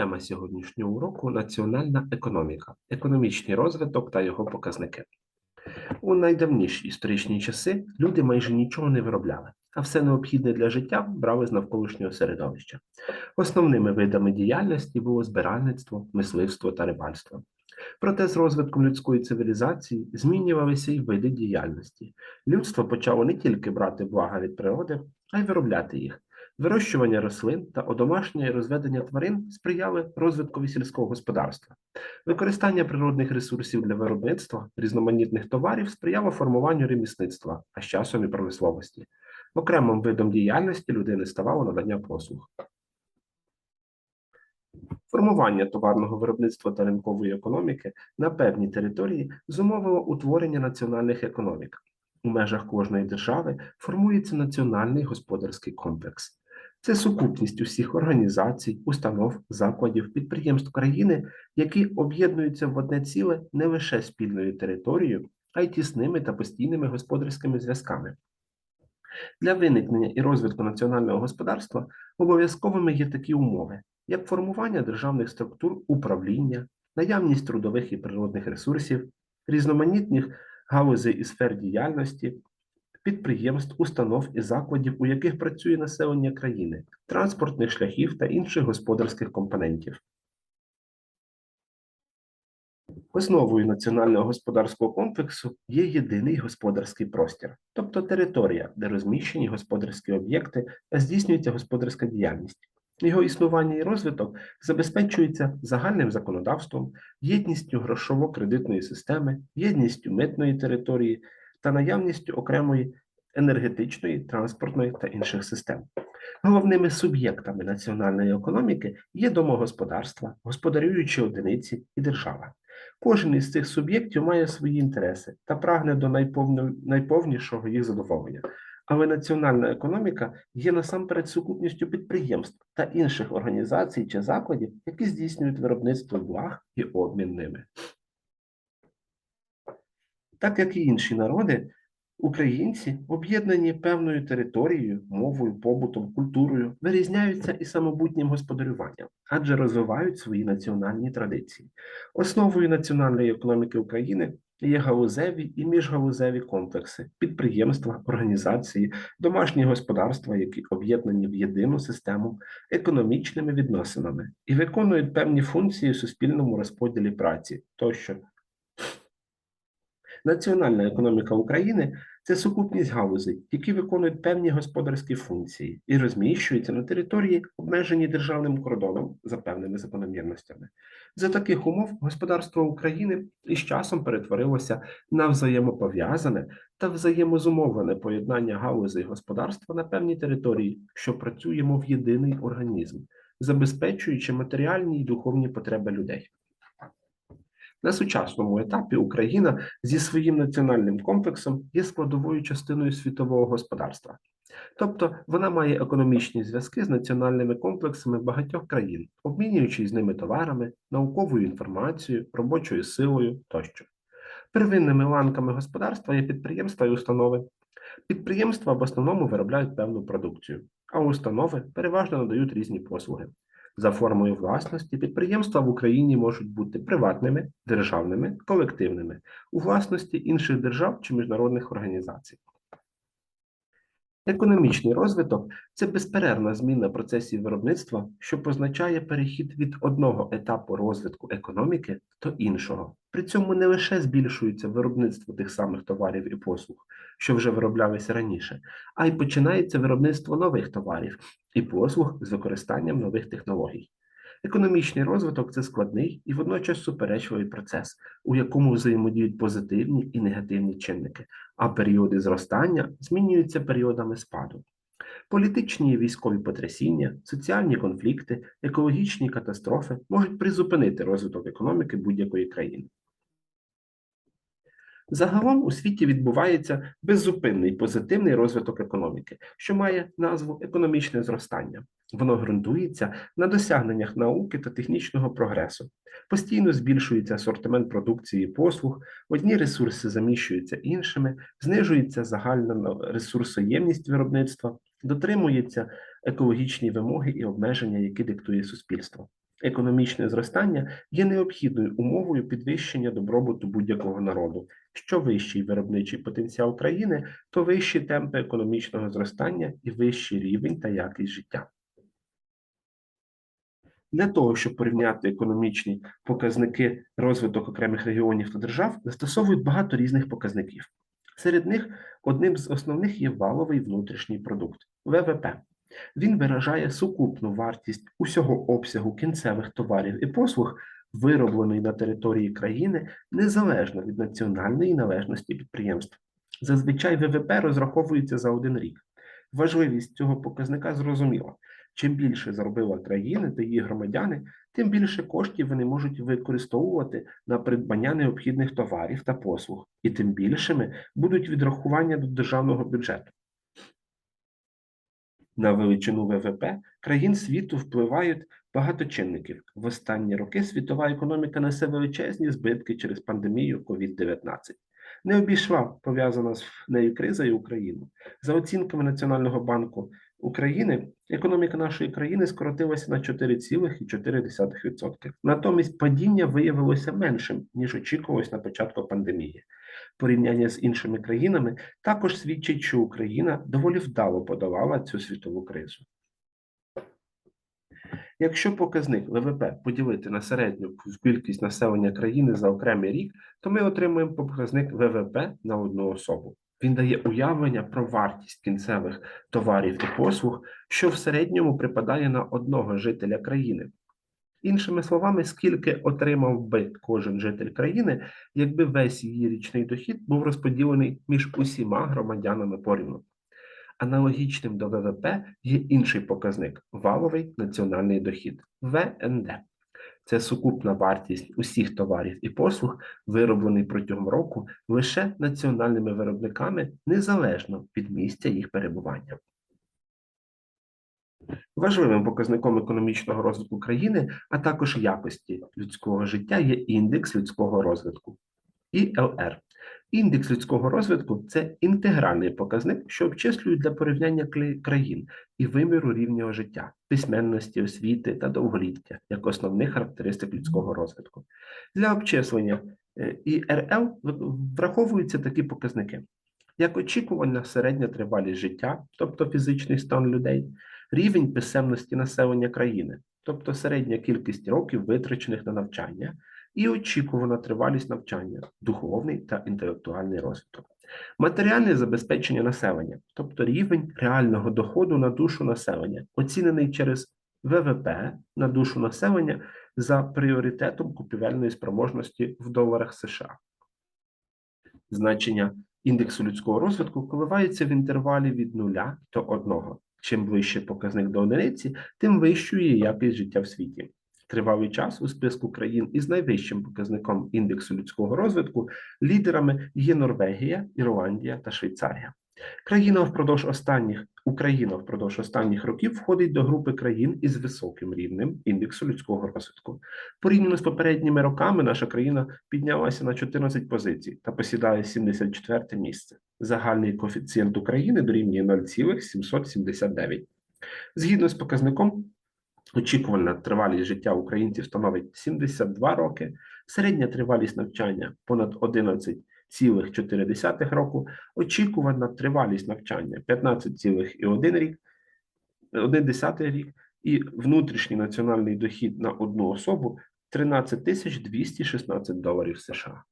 Тема сьогоднішнього уроку національна економіка, економічний розвиток та його показники. У найдавніші історичні часи люди майже нічого не виробляли, а все необхідне для життя брали з навколишнього середовища. Основними видами діяльності було збиральництво, мисливство та рибальство. Проте з розвитком людської цивілізації змінювалися й види діяльності. Людство почало не тільки брати блага від природи, а й виробляти їх. Вирощування рослин та одомашнення і розведення тварин сприяли розвиткові сільського господарства. Використання природних ресурсів для виробництва різноманітних товарів сприяло формуванню ремісництва, а з часом і промисловості. Окремим видом діяльності людини ставало надання послуг. Формування товарного виробництва та ринкової економіки на певній території зумовило утворення національних економік. У межах кожної держави формується національний господарський комплекс. Це сукупність усіх організацій, установ, закладів, підприємств країни, які об'єднуються в одне ціле не лише спільною територією, а й тісними та постійними господарськими зв'язками. Для виникнення і розвитку національного господарства обов'язковими є такі умови, як формування державних структур управління, наявність трудових і природних ресурсів, різноманітних галузей і сфер діяльності, підприємств, установ і закладів, у яких працює населення країни, транспортних шляхів та інших господарських компонентів. Основою національного господарського комплексу є єдиний господарський простір, тобто територія, де розміщені господарські об'єкти та здійснюється господарська діяльність. Його існування і розвиток забезпечується загальним законодавством, єдністю грошово-кредитної системи, єдністю митної території та наявністю окремої енергетичної, транспортної та інших систем. Головними суб'єктами національної економіки є домогосподарства, господарюючі одиниці і держава. Кожен із цих суб'єктів має свої інтереси та прагне до найповнішого їх задоволення. Але національна економіка є насамперед сукупністю підприємств та інших організацій чи закладів, які здійснюють виробництво благ і обмін ними. Так як і інші народи, українці, об'єднані певною територією, мовою, побутом, культурою, вирізняються і самобутнім господарюванням, адже розвивають свої національні традиції. Основою національної економіки України є галузеві і міжгалузеві комплекси, підприємства, організації, домашні господарства, які об'єднані в єдину систему економічними відносинами і виконують певні функції у суспільному розподілі праці тощо. Національна економіка України це сукупність галузей, які виконують певні господарські функції і розміщуються на території, обмежені державним кордоном за певними закономірностями. За таких умов господарство України із часом перетворилося на взаємопов'язане та взаємозумовлене поєднання галузей господарства на певній території, що працює мов єдиний організм, забезпечуючи матеріальні і духовні потреби людей. На сучасному етапі Україна зі своїм національним комплексом є складовою частиною світового господарства. Тобто вона має економічні зв'язки з національними комплексами багатьох країн, обмінюючись з ними товарами, науковою інформацією, робочою силою тощо. Первинними ланками господарства є підприємства і установи. Підприємства в основному виробляють певну продукцію, а установи переважно надають різні послуги. За формою власності підприємства в Україні можуть бути приватними, державними, колективними, у власності інших держав чи міжнародних організацій. Економічний розвиток це безперервна зміна процесів виробництва, що позначає перехід від одного етапу розвитку економіки до іншого. При цьому не лише збільшується виробництво тих самих товарів і послуг, що вже вироблялися раніше, а й починається виробництво нових товарів і послуг з використанням нових технологій. Економічний розвиток це складний і водночас суперечливий процес, у якому взаємодіють позитивні і негативні чинники, а періоди зростання змінюються періодами спаду. Політичні і військові потрясіння, соціальні конфлікти, екологічні катастрофи можуть призупинити розвиток економіки будь-якої країни. Загалом у світі відбувається беззупинний позитивний розвиток економіки, що має назву економічне зростання. Воно ґрунтується на досягненнях науки та технічного прогресу. Постійно збільшується асортимент продукції і послуг, одні ресурси заміщуються іншими, знижується загальна ресурсоємність виробництва, дотримуються екологічні вимоги і обмеження, які диктує суспільство. Економічне зростання є необхідною умовою підвищення добробуту будь-якого народу. Що вищий виробничий потенціал країни, то вищі темпи економічного зростання і вищий рівень та якість життя. Для того, щоб порівняти економічні показники розвиток окремих регіонів та держав, застосовують багато різних показників. Серед них одним з основних є валовий внутрішній продукт ВВП. Він виражає сукупну вартість усього обсягу кінцевих товарів і послуг, виробленої на території країни незалежно від національної належності підприємств. Зазвичай ВВП розраховується за один рік. Важливість цього показника зрозуміла. Чим більше заробила країна та її громадяни, тим більше коштів вони можуть використовувати на придбання необхідних товарів та послуг, і тим більшими будуть відрахування до державного бюджету. На величину ВВП країн світу впливають багато чинників. В останні роки світова економіка несе величезні збитки через пандемію COVID-19. Не обійшла пов'язана з нею криза і Україну. За оцінками Національного банку України, економіка нашої країни скоротилася на 4,4%. Натомість падіння виявилося меншим, ніж очікувалось на початку пандемії. Порівняння з іншими країнами також свідчить, що Україна доволі вдало подолала цю світову кризу. Якщо показник ВВП поділити на середню кількість населення країни за окремий рік, то ми отримуємо показник ВВП на одну особу. Він дає уявлення про вартість кінцевих товарів і послуг, що в середньому припадає на одного жителя країни. Іншими словами, скільки отримав би кожен житель країни, якби весь її річний дохід був розподілений між усіма громадянами порівну. Аналогічним до ВВП є інший показник валовий національний дохід ВНД. Це сукупна вартість усіх товарів і послуг, вироблений протягом року лише національними виробниками незалежно від місця їх перебування. Важливим показником економічного розвитку країни, а також якості людського життя є індекс людського розвитку ІЛР. Індекс людського розвитку це інтегральний показник, що обчислюють для порівняння країн і виміру рівня життя, письменності, освіти та довголіття як основних характеристик людського розвитку. Для обчислення е, ІРЛ враховуються такі показники, як очікувана середня тривалість життя, тобто фізичний стан людей, рівень писемності населення країни, тобто середня кількість років, витрачених на навчання, і очікувана тривалість навчання, духовний та інтелектуальний розвиток. Матеріальне забезпечення населення, тобто рівень реального доходу на душу населення, оцінений через ВВП на душу населення за пріоритетом купівельної спроможності в доларах США. Значення індексу людського розвитку коливається в інтервалі від 0 до 1. Чим ближче показник до одиниці, тим вищою є якість життя в світі. Тривалий час у списку країн із найвищим показником індексу людського розвитку лідерами є Норвегія, Ірландія та Швейцарія. Країна впродовж останніх Україна впродовж останніх років входить до групи країн із високим рівнем індексу людського розвитку. Порівняно з попередніми роками наша країна піднялася на 14 позицій та посідає 74 місце. Загальний коефіцієнт України дорівнює 0,779. Згідно з показником, очікувана тривалість життя українців становить 72 роки, середня тривалість навчання понад 11,4 року, очікувана тривалість навчання 15,1 рік, 1 рік. І внутрішній національний дохід на одну особу 13 216 доларів США.